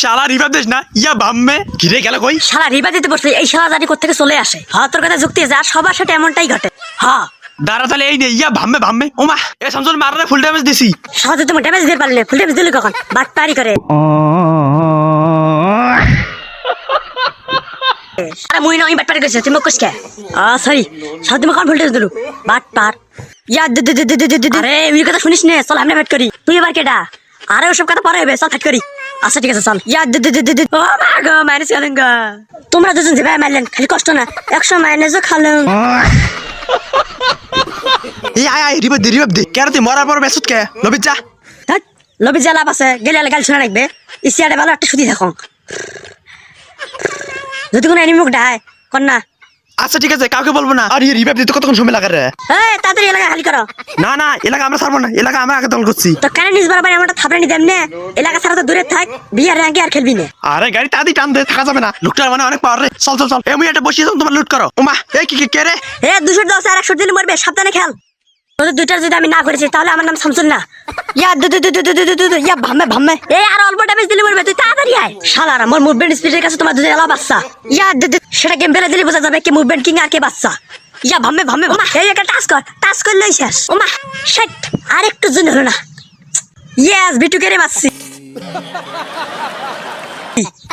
শালা রিভাব দেশ না ইয়া বাম্মে। ঘিরে গেল কই? শালা রিবা দিতে বসলে এই শালা জানি কোথেকে চলে আসে? হ্যাঁ তোর কথা যুক্তি আর সবার সাথে এমনটাই ঘটে। হ্যাঁ। দাঁড়া তাহলে এই নে ইয়া ভাম্মে ভাম্মে ওমা এ সমজন মারলে ফুল ড্যামেজ দিছি। তুই তুমি ড্যামেজ দিয়ে পারলে ফুল ড্যামেজ দিলি কখন? বাট পারি করে। আরে মুই না আমি বাট পারি করেছি তুমি কুছ কে? আ সরি শালা তুমি কখন ফুল ড্যামেজ দিলু? বাট পার। ইয়া দে দে দে দে দে দে দে। আরে ওই কথা শুনিস নে চল আমরা ব্যাট করি। তুই এবার কেডা? আরে ওসব কথা পরে হবে চল ফাট করি। আচ্ছা ঠিক আছে চল। ইয়া ও মা গো মাইনাস গেলেন গা। তোমরা দুজন যে ভাই মারলেন খালি কষ্ট না। একশো মাইনাসও খালেন। এই আয় আয় রিভাব দে রিভাব দে। কেন তুই? মরার পর বেসুত কে? লবিত যা। লবি জ্বালা আছে। গেলে গাল শোনা রাখবে ইসিয়ারে ভালো একটা সুদি থাকুন যদি কোনো এনিমি মুখ ডায় না আচ্ছা ঠিক আছে কাউকে বলব না। আর রিভাইভ দিতে কতক্ষণ সময় লাগে রে? এই তাড়াতাড়ি এলাকা খালি করো। না না এলাকা আমরা ছাড়বো না। এলাকা আমরা আগে দল করছি। তো কেন নিজ বরাবর আমরা থাপড়ে নিতে এমনি এলাকা ছাড়া তো দূরে থাক বিয়ার র্যাঙ্কে আর খেলবি না। আরে গাড়ি তাড়াতাড়ি টান দে থাকা যাবে না। লুকটার মানে অনেক পাওয়ার রে। চল চল চল। এমনি একটা বসিয়ে তোমার লুট করো। ওমা এই কি কি কে রে? এ দুশো দশ আর একশো দিলে মরবে সাবধানে খেল। তোদের যদি আমি না করেছি তাহলে আমার নাম শামসুল না। শেষ। হলো না। বিটুকে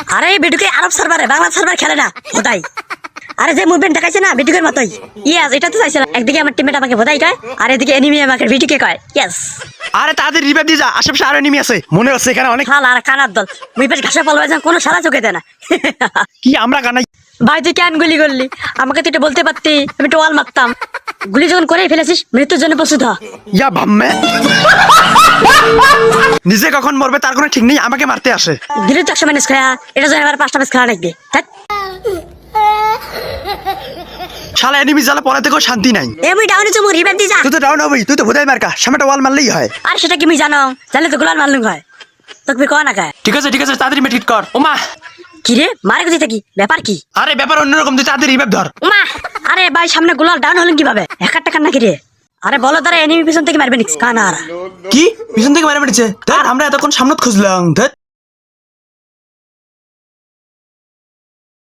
আরে বিটুকে আরব সার্ভারে বাংলা সার্ভার খেলে না। ওটাই আরে যে মুভমেন্ট দেখাইছে না বিটুকের মতোই। ইয়াস এটা তো চাইছিলাম একদিকে আমার টিমমেট আমাকে হোদাই কয় আর এদিকে এনিমি আমাকে বিটুকে কয় ইয়েস আরে তাড়াতাড়ি রিভাব দিয়ে যা আশেপাশে আরও এনিমি আছে। মনে হচ্ছে এখানে অনেক শালা আর কানার দল। মুই পেট ঘাসে পালবে যান কোনো সারা চোখে দেয় না। কি আমরা কানাই? ভাই তুই কেন গুলি করলি? আমাকে তুই এটা বলতে পারতি আমি টোয়াল মারতাম। গুলি যখন করেই ফেলেছিস মৃত্যুর জন্য প্রস্তুত হ। ইয়া ভাম্মে। নিজে কখন মরবে তার কোনো ঠিক নেই আমাকে মারতে আসে। দিলি তো একশো ম্যানেজ খায়া এটা জন্য এবার পাঁচটা ম্যাচ খেলা ধ্যাৎ। শালা এনিমি জ্বালা থেকেও শান্তি নাই। ডাউনে দি যা। তুই তো ডাউন হবি তুই তো মার্কা সামনেটা ওয়াল মারলেই হয়। আর সেটা কি জানো? জানলে তো গোলাল মারলুম হয়। তোকে কয় না কায় ঠিক আছে ঠিক আছে তাড়াতাড়ি মেট কর। ওমা! কি রে? মারে থাকি? ব্যাপার কি? আরে ব্যাপার অন্যরকম তুই তাড়াতাড়ি ধর। উমা আরে ভাই সামনে গোলাল ডাউন হলেন কীভাবে? এক টাকা নাকি রে? আরে বলো তারা এনিমি পিছন থেকে মারবে নিক্স কানা কি? পিছন থেকে মারা মেরেছে তার আমরা এতক্ষণ সামনে খুঁজলাম ধ্যাৎ